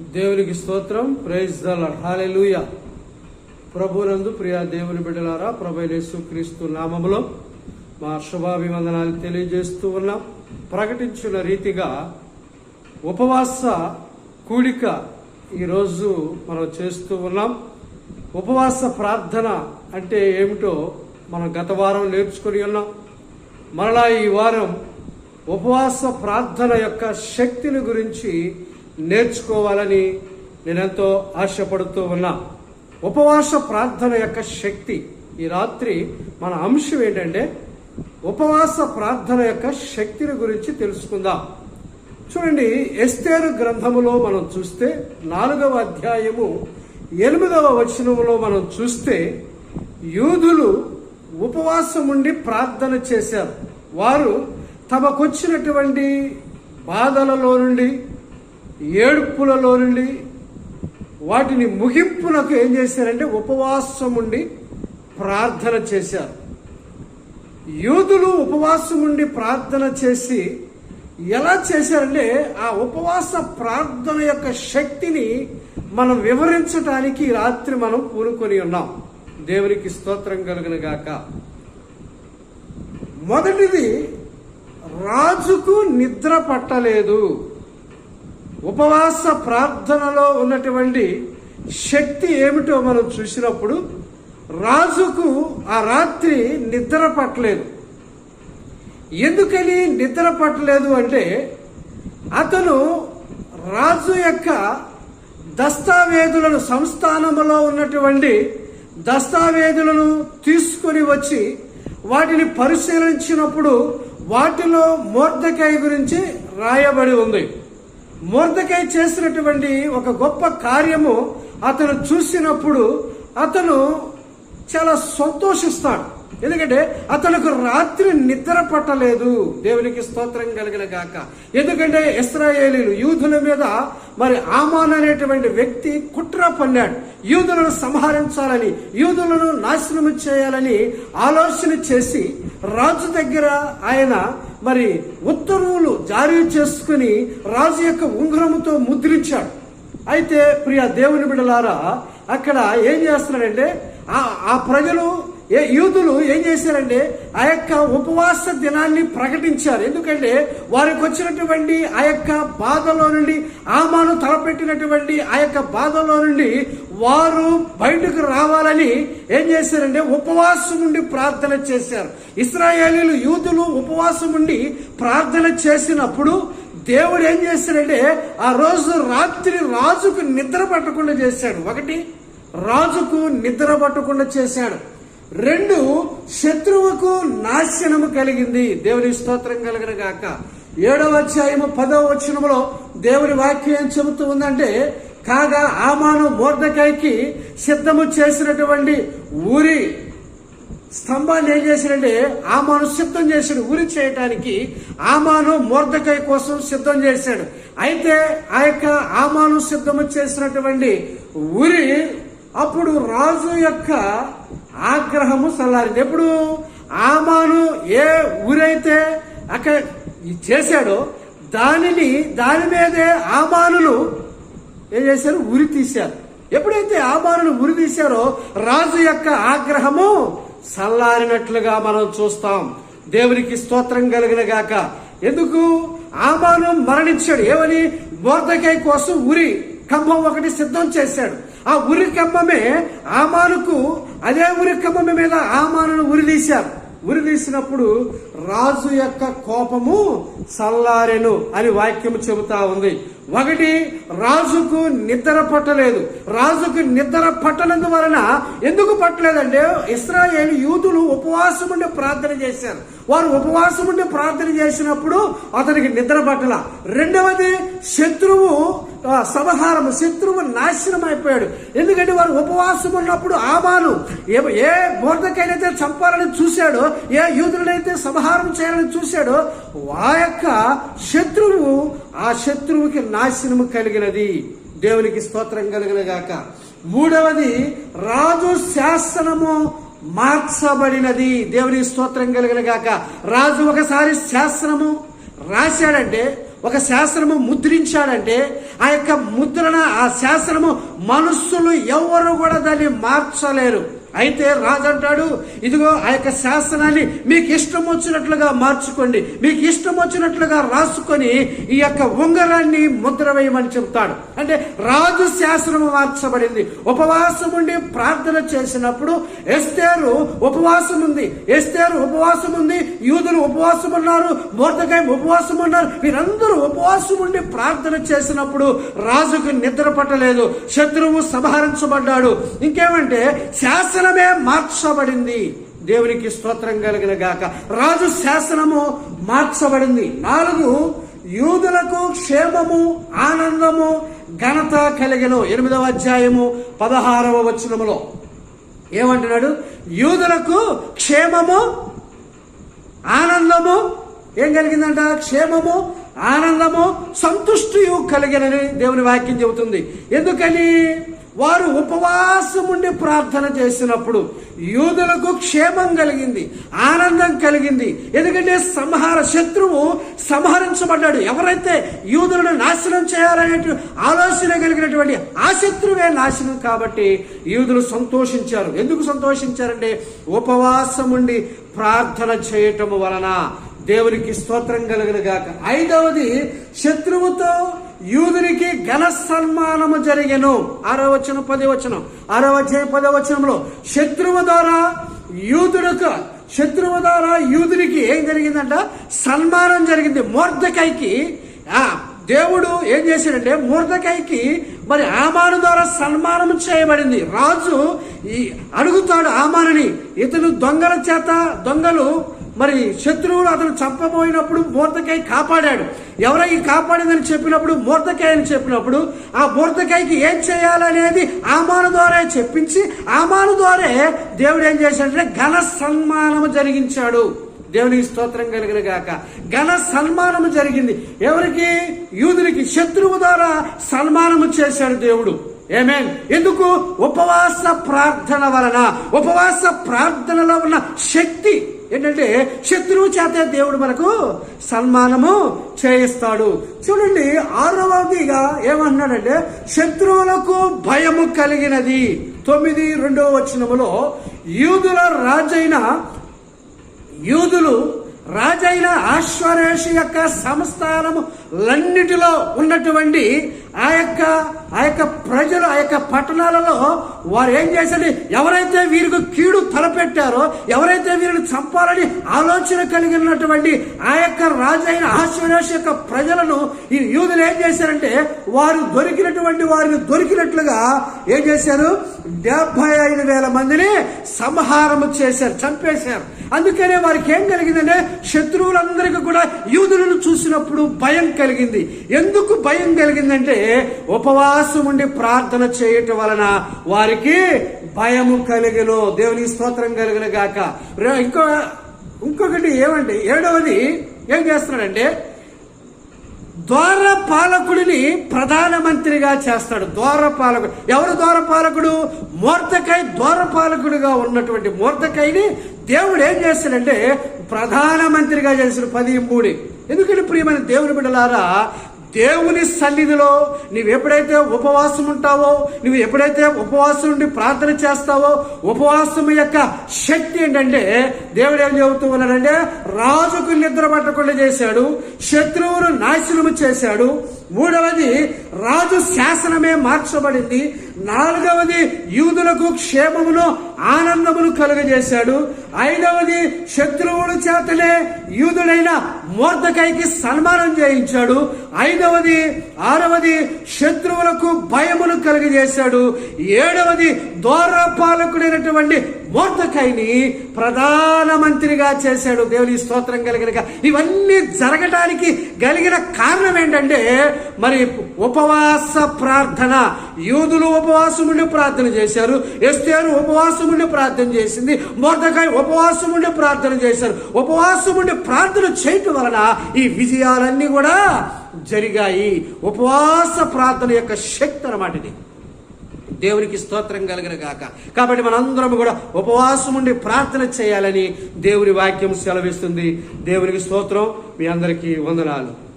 దేవునికి స్తోత్రం. Praise దల hallelujah ప్రభునందు ప్రియా దేవుని బిడ్డలారా ప్రభు క్రీస్తు నామములో మా శుభాభివందనాలు తెలియజేస్తూ ఉన్నాం. ప్రకటించిన రీతిగా ఉపవాస కూడిక ఈరోజు మనం చేస్తూ ఉన్నాం. ఉపవాస ప్రార్థన అంటే ఏమిటో మనం గత వారం నేర్చుకుని ఉన్నాం. మరలా ఈ వారం ఉపవాస ప్రార్థన యొక్క శక్తిని గురించి నేర్చుకోవాలని నేనెంతో ఆశపడుతూ ఉన్నా. ఉపవాస ప్రార్థన యొక్క శక్తి. ఈ రాత్రి మన అంశం ఏంటంటే ఉపవాస ప్రార్థన యొక్క శక్తిని గురించి తెలుసుకుందాం. చూడండి ఎస్తేరు గ్రంథములో మనం చూస్తే నాలుగవ అధ్యాయము ఎనిమిదవ వచనములో మనం చూస్తే యూదులు ఉపవాసం ఉండి ప్రార్థన చేశారు. వారు తమకొచ్చినటువంటి బాధలలో నుండి ఏడుపులలో నుండి వాటిని ముగింపునకు ఏం చేశారంటే ఉపవాసం ఉండి ప్రార్థన చేశారు. యూదులు ఉపవాసం ఉండి ప్రార్థన చేసి ఎలా చేశారంటే ఆ ఉపవాస ప్రార్థన యొక్క శక్తిని మనం వివరించడానికి రాత్రి మనం పూనుకొని ఉన్నాం. దేవునికి స్తోత్రం కలుగున గాక. మొదటిది రాజుకు నిద్ర పట్టలేదు. ఉపవాస ప్రార్థనలో ఉన్నటువంటి శక్తి ఏమిటో మనం చూసినప్పుడు రాజుకు ఆ రాత్రి నిద్ర పట్టలేదు. ఎందుకని నిద్ర పట్టలేదు అంటే అతను రాజు యొక్క దస్తావేదులను సంస్థానములో ఉన్నటువంటి దస్తావేదులను తీసుకొని వచ్చి వాటిని పరిశీలించినప్పుడు వాటిలో మోర్దకాయ గురించి రాయబడి ఉంది. మురదకై చేసినటువంటి ఒక గొప్ప కార్యము అతను చూసినప్పుడు అతను చాలా సంతోషిస్తాడు. ఎందుకంటే అతనికి రాత్రి నిద్ర పట్టలేదు. దేవునికి స్తోత్రం కలిగిన గాక. ఎందుకంటే ఇస్రాయేలీలు యూదుల మీద మరి ఆమాన్ అనేటువంటి వ్యక్తి కుట్ర పన్నాడు. యూదులను సంహరించాలని యూదులను నాశనం చేయాలని ఆలోచన చేసి రాజు దగ్గర ఆయన మరి ఉత్తర్వులు జారీ చేసుకుని రాజు యొక్క ఉంగరముతో ముద్రించాడు. అయితే ప్రియ దేవుని బిడలారా అక్కడ ఏం చేస్తున్నాడంటే ఆ ఆ ప్రజలు ఏ యూదులు ఏం చేశారంటే ఆ యొక్క ఉపవాస దినాన్ని ప్రకటించారు. ఎందుకంటే వారికి వచ్చినటువంటి ఆ యొక్క బాధలో నుండి ఆమాను తలపెట్టినటువంటి ఆ యొక్క బాధలో నుండి వారు బయటకు రావాలని ఏం చేశారంటే ఉపవాసం ఉండి ప్రార్థన చేశారు. ఇస్రాయేలీలు యూదులు ఉపవాసం ఉండి ప్రార్థన చేసినప్పుడు దేవుడు ఏం చేశాడంటే ఆ రోజు రాత్రి రాజుకు నిద్ర పట్టకుండా చేశాడు. ఒకటి రాజుకు నిద్ర పట్టకుండా చేశాడు. రెండు శత్రువుకు నాశనము కలిగింది. దేవుని స్తోత్రం కలిగిన గాక. ఏడవ అధ్యాయము పదవ వచనములో దేవుని వాక్యం ఏం చెబుతూ ఉందంటే కాగా ఆమాను మోర్దకాయకి సిద్ధము చేసినటువంటి ఊరి స్తంభాన్ని ఏం చేశాడంటే ఆమాను సిద్ధం చేశాడు. ఊరి చేయటానికి ఆమాను మోర్దకాయ కోసం సిద్ధం చేశాడు. అయితే ఆ యొక్క ఆమాను సిద్ధము చేసినటువంటి ఉరి అప్పుడు రాజు యొక్క ఆగ్రహము చల్లారింది. ఎప్పుడు? ఆమాను ఏ ఊరైతే అక్కడ చేశాడో దానిని దాని మీదే ఆమానులు ఏం చేశారు? ఉరి తీశారు. ఎప్పుడైతే ఆమానులు ఉరి తీశారో రాజు యొక్క ఆగ్రహము చల్లారినట్లుగా మనం చూస్తాం. దేవునికి స్తోత్రం కలిగిన గాక. ఎందుకు? ఆమాను మరణించాడు. ఏమని? బోర్దకాయ కోసం ఉరి కంభం ఒకటి సిద్ధం చేశాడు. ఆ ఉరి కంబమే ఆమానుకు అదే ఉరి కంబం మీద ఆమానును ఉరి తీశారు. ఉరి తీసినప్పుడు రాజు యొక్క కోపము చల్లారెను అని వాక్యము చెబుతా ఉంది. ఒకటి రాజుకు నిద్ర పట్టలేదు. రాజుకు నిద్ర పట్టనందు వలన ఎందుకు పట్టలేదంటే ఇస్రాయేల్ యూదులు ఉపవాసం ఉండి ప్రార్థన చేశారు. వారు ఉపవాసం ఉండి ప్రార్థన చేసినప్పుడు అతనికి నిద్ర పట్టల. రెండవది శత్రువు సంహారం శత్రువు నాశనం అయిపోయాడు ఎందుకంటే వారు ఉపవాసం ఉన్నప్పుడు ఆమాను ఏ ఏ మూర్ధకైనైతే చంపాలని చూశాడో ఏ యూదులనైతే సంహారం చేయాలని చూశాడో ఆ యొక్క శత్రువు ఆ శత్రువుకి నాశనము కలిగినది. దేవునికి స్తోత్రం కలిగిన గాక. మూడవది రాజు శాసనము మార్చబడినది. దేవునికి స్తోత్రం కలిగిన గాక. రాజు ఒకసారి శాసనము రాశాడంటే ఒక శాసనము ముద్రించాడంటే ఆ యొక్క ముద్రణ ఆ శాసనము మనుస్సులు ఎవరు కూడా దాన్ని మార్చలేరు. అయితే రాజు అంటాడు ఇదిగో ఆ యొక్క శాసనాన్ని మీకు ఇష్టం వచ్చినట్లుగా మార్చుకోండి మీకు ఇష్టం వచ్చినట్లుగా రాసుకొని ఈ యొక్క ఉంగరాన్ని ముద్ర వేయమని చెప్తాడు. అంటే రాజు శాసనం మార్చబడింది. ఉపవాసం ఉండి ప్రార్థన చేసినప్పుడు ఎస్తేరు ఉపవాసం ఉంది ఎస్తేరు ఉపవాసం ఉంది యూదులు ఉపవాసం ఉన్నారు మోర్దకాయ ఉపవాసం ఉన్నారు వీరందరూ ఉపవాసం ఉండి ప్రార్థన చేసినప్పుడు రాజుకు నిద్ర పట్టలేదు శత్రువు సంహరించబడ్డాడు. ఇంకేమంటే శాసనమే మార్చబడింది. దేవునికి స్తోత్రం కలిగిన గాక. రాజు శాసనము మార్చబడింది. నాలుగు యూదులకు క్షేమము ఆనందము ఘనత కలిగను. ఎనిమిదవ అధ్యాయము పదహారవ వచనములో ఏమంటున్నాడు? యూదులకు క్షేమము ఆనందము ఏం కలిగిందంట? క్షేమము ఆనందము సంతుష్టియు కలిగినని దేవుని వాక్యం చెబుతుంది. ఎందుకని? వారు ఉపవాసం ఉండి ప్రార్థన చేసినప్పుడు యూదులకు క్షేమం కలిగింది ఆనందం కలిగింది. ఎందుకంటే సంహార శత్రువు సంహరించబడ్డాడు. ఎవరైతే యూదులను నాశనం చేయాలనే ఆలోచన కలిగినటువంటి ఆ శత్రువే నాశనం కాబట్టి యూదులు సంతోషించారు. ఎందుకు సంతోషించారంటే ఉపవాసం ఉండి ప్రార్థన చేయటం వలన దేవునికి స్తోత్రం కలుగును గాక. ఐదవది శత్రువుతో యూదునికి ఘన సన్మానము జరిగెను. ఆరో వచనం పది వచనం. అధ్యాయం వచనంలో శత్రువు ద్వారా యూదులకు శత్రువు ద్వారా యూదునికి ఏం జరిగిందంట? సన్మానం జరిగింది. మోర్దకైకి ఆ దేవుడు ఏం చేశాడంటే మూర్ధకాయకి మరి ఆమాను ద్వారా సన్మానం చేయబడింది. రాజు ఈ అడుగుతాడు ఆమానుని ఇతను దొంగల చేత దొంగలు మరి శత్రువులు అతను చంపబోయినప్పుడు మూర్తకాయ కాపాడాడు. ఎవరై కాపాడిందని చెప్పినప్పుడు మూర్తకాయ అని చెప్పినప్పుడు ఆ మూర్తకాయకి ఏం చేయాలనేది ఆమాను ద్వారా చెప్పించి ఆమాను ద్వారా దేవుడు ఏం చేశాడంటే ఘన సన్మానము జరిగించాడు. దేవునికి స్తోత్రం కలిగిన గాక. ఘన సన్మానము జరిగింది. ఎవరికి? యూదునికి శత్రువు ద్వారా సన్మానము చేశాడు దేవుడు. ఏమేన్ ఎందుకు? ఉపవాస ప్రార్థన వలన. ఉపవాస ప్రార్థనలో ఉన్న శక్తి. ఏంటంటే శత్రువు చేత దేవుడు మనకు సన్మానము చేయిస్తాడు. చూడండి ఆరవదిగా ఏమన్నాడంటే శత్రువులకు భయము కలిగినది. తొమ్మిది రెండవ వచనములో యూదుల రాజైన యూదులు రాజైన ఆశ్వరేష యొక్క సంస్థానము లన్నిటిలో ఉన్నటువంటి ఆ యొక్క ఆ యొక్క ప్రజలు ఆ యొక్క పట్టణాలలో వారు ఏం చేశారు ఎవరైతే వీరికి కీడు తలపెట్టారో ఎవరైతే వీరిని చంపాలని ఆలోచన కలిగినటువంటి ఆ యొక్క రాజైన ఆశ్వరేష యొక్క ప్రజలను ఈ యూదులు ఏం చేశారంటే వారు దొరికినటువంటి వారిని దొరికినట్లుగా ఏం చేశారు? డెబ్బై ఐదు వేల మందిని సంహారము చేశారు చంపేశారు. అందుకనే వారికి ఏం కలిగిందంటే శత్రువులందరికీ కూడా యూదులను చూసినప్పుడు భయం కలిగింది. ఎందుకు భయం కలిగిందంటే ఉపవాసం ఉండి ప్రార్థన చేయటం వలన వారికి భయము కలిగిన. దేవుని స్తోత్రం కలిగిన గాక. ఇంకో ఇంకొకటి ఏమండి ఏడవది ఏం చేస్తున్నాడంటే ద్వారపాలకుడిని ప్రధానమంత్రిగా చేస్తాడు. ద్వారపాలకుడు. ఎవరు ద్వారపాలకుడు? మూర్తకాయ ద్వారపాలకుడిగా ఉన్నటువంటి మూర్తకైని దేవుడు ఏం చేస్తాడంటే ప్రధానమంత్రిగా చేసిన పది మూడి ఎందుకంటే ప్రియమైన దేవుని బిడ్డలారా దేవుని సన్నిధిలో నువ్వు ఎప్పుడైతే ఉపవాసం ఉంటావో నువ్వు ఎప్పుడైతే ఉపవాసం ఉండి ప్రార్థన చేస్తావో ఉపవాసం యొక్క శక్తి ఏంటంటే దేవుడు ఏం చెబుతూ ఉన్నాడంటే రాజుకు నిద్ర పట్టకుండా చేశాడు శత్రువును నాశనము చేశాడు. మూడవది రాజు శాసనమే మార్చబడింది నాలుగవది యూదులకు క్షేమమును ఆనందమును కలుగజేశాడు. ఐదవది శత్రువుల చేతనే యూదుడైన మోర్దకైకి సన్మానం చేయించాడు. ఐదవది ఆరవది శత్రువులకు భయమును కలుగజేశాడు. ఏడవది ద్వారపాలకుడైనటువంటి మోర్దకైని ప్రధానమంత్రిగా చేశాడు. దేవుని స్తోత్రం కలిగిన ఇవన్నీ జరగటానికి కలిగిన కారణం ఏంటంటే మరి ఉపవాస ప్రార్థన. యూదులు ఉపవాసం ఉండి ప్రార్థన చేశారు. ఎస్తేరు ఉపవాసం ఉండి ప్రార్థన చేసింది. మోర్దకాయ ఉపవాసం ఉండి ప్రార్థన చేశారు. ఉపవాసం ఉండి ప్రార్థన చేయటం వలన ఈ విజయాలన్నీ కూడా జరిగాయి. ఉపవాస ప్రార్థన యొక్క శక్తి అన్నమాట ఇది. దేవునికి స్తోత్రం కలిగిన గాక. కాబట్టి మనందరం కూడా ఉపవాసం ఉండి ప్రార్థన చేయాలని దేవుని వాక్యం సెలవిస్తుంది. దేవునికి స్తోత్రం. మీ అందరికీ వందనాలు.